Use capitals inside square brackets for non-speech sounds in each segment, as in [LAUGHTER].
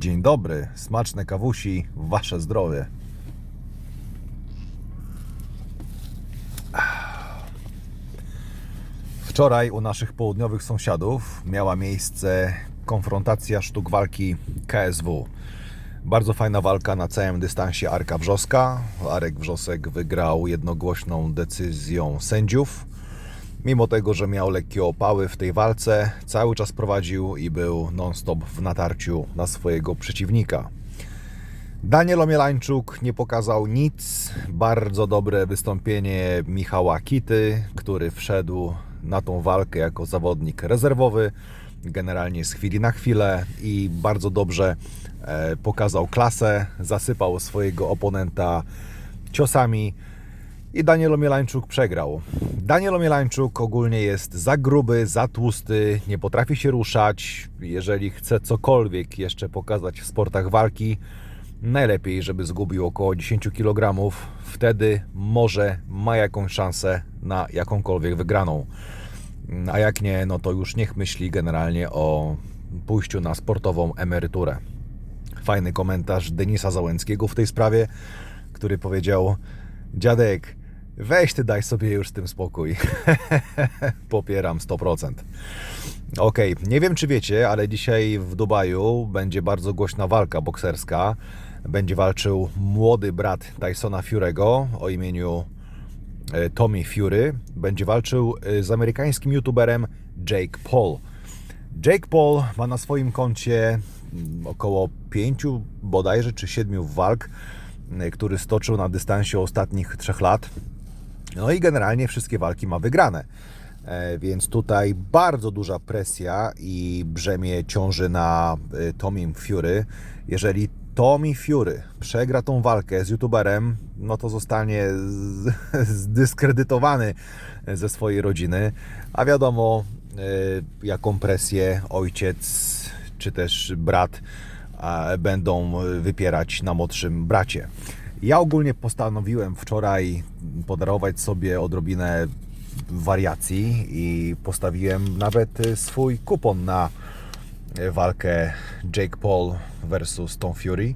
Dzień dobry, smaczne kawusi, wasze zdrowie. Wczoraj u naszych południowych sąsiadów miała miejsce konfrontacja sztuk walki KSW. Bardzo fajna walka na całym dystansie Arka Wrzoska. Arek Wrzosek wygrał jednogłośną decyzją sędziów. Mimo tego, że miał lekkie opały w tej walce, cały czas prowadził i był non-stop w natarciu na swojego przeciwnika. Daniel Omielańczuk nie pokazał nic. Bardzo dobre wystąpienie Michała Kity, który wszedł na tą walkę jako zawodnik rezerwowy, generalnie z chwili na chwilę i bardzo dobrze e, pokazał klasę, zasypał swojego oponenta ciosami i Daniel Omielańczuk przegrał. Daniel Omielańczuk ogólnie jest za gruby, za tłusty, nie potrafi się ruszać. Jeżeli chce cokolwiek jeszcze pokazać w sportach walki, najlepiej, żeby zgubił około 10 kg. Wtedy może ma jakąś szansę na jakąkolwiek wygraną. A jak nie, no to już niech myśli generalnie o pójściu na sportową emeryturę. Fajny komentarz Denisa Załęckiego w tej sprawie, który powiedział: Dziadek, weź ty daj sobie już z tym spokój. [LAUGHS] Popieram 100%. Ok, nie wiem czy wiecie, ale dzisiaj w Dubaju będzie bardzo głośna walka bokserska. Będzie walczył młody brat Tysona Fury'ego o imieniu e, Tommy Fury. Będzie walczył e, z amerykańskim youtuberem Jake Paul. Jake Paul ma na swoim koncie mm, około pięciu bodajże czy siedmiu walk, y, który stoczył na dystansie ostatnich trzech lat. No i generalnie wszystkie walki ma wygrane. E, Więc tutaj bardzo duża presja i brzemię ciąży na y, Tommy Fury. Jeżeli Tommy Fury przegra tą walkę z youtuberem, no to zostanie [LAUGHS] zdyskredytowany ze swojej rodziny. A wiadomo, y, jaką presję ojciec czy też brat będą wypierać na młodszym bracie. Ja ogólnie postanowiłem wczoraj podarować sobie odrobinę wariacji i postawiłem nawet y, swój kupon na y, walkę Jake Paul versus Tom Fury.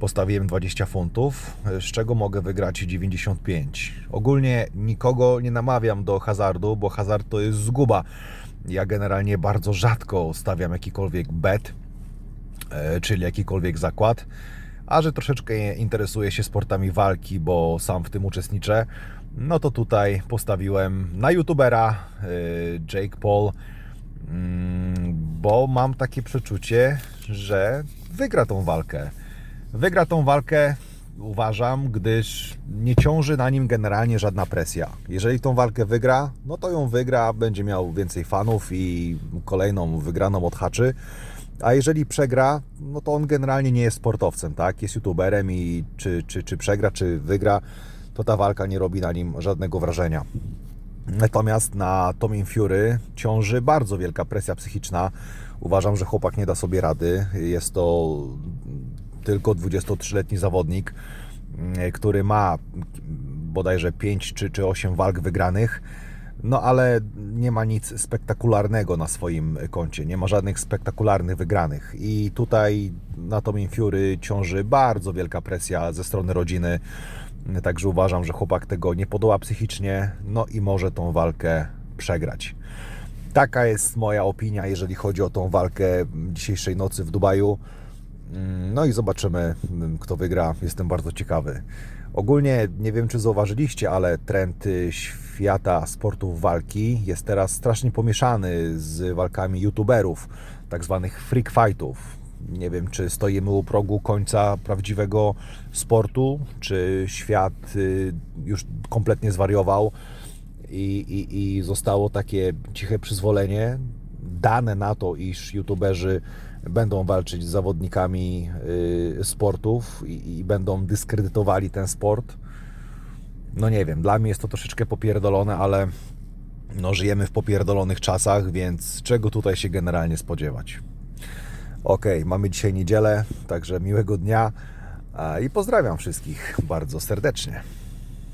Postawiłem 20 funtów, y, z czego mogę wygrać 95. Ogólnie nikogo nie namawiam do hazardu, bo hazard to jest zguba. Ja generalnie bardzo rzadko stawiam jakikolwiek bet, czyli jakikolwiek zakład. A że troszeczkę interesuję się sportami walki, bo sam w tym uczestniczę, no to tutaj postawiłem na youtubera e, Jake Paul, mm, bo mam takie przeczucie, że wygra tą walkę. Wygra tą walkę, uważam, gdyż nie ciąży na nim generalnie żadna presja. Jeżeli tą walkę wygra, no to ją wygra, będzie miał więcej fanów i kolejną wygraną odhaczy. A jeżeli przegra, no to on generalnie nie jest sportowcem, tak? Jest youtuberem i czy, czy, czy przegra, czy wygra, to ta walka nie robi na nim żadnego wrażenia. Natomiast na Tommy Fury ciąży bardzo wielka presja psychiczna. Uważam, że chłopak nie da sobie rady. Jest to tylko 23-letni zawodnik, mm, który ma bodajże 5 czy, czy 8 walk wygranych. No ale nie ma nic spektakularnego na swoim koncie, nie ma żadnych spektakularnych wygranych. I tutaj na Tommy Fury ciąży bardzo wielka presja ze strony rodziny. Także uważam, że chłopak tego nie podoła psychicznie, no i może tą walkę przegrać. Taka jest moja opinia, jeżeli chodzi o tą walkę dzisiejszej nocy w Dubaju. Mm, No i zobaczymy, mm, kto wygra. Jestem bardzo ciekawy. Ogólnie nie wiem, czy zauważyliście, ale trend y, świata sportów walki jest teraz strasznie pomieszany z walkami youtuberów, tak zwanych freak fightów. Nie wiem, czy stoimy u progu końca prawdziwego sportu, czy świat y, już kompletnie zwariował i, i, i zostało takie ciche przyzwolenie dane na to, iż youtuberzy będą walczyć z zawodnikami y, sportów i, będą dyskredytowali ten sport. No nie wiem, dla mnie jest to troszeczkę popierdolone, ale no żyjemy w popierdolonych czasach, więc czego tutaj się generalnie spodziewać? Ok, mamy dzisiaj niedzielę, także miłego dnia i pozdrawiam wszystkich bardzo serdecznie.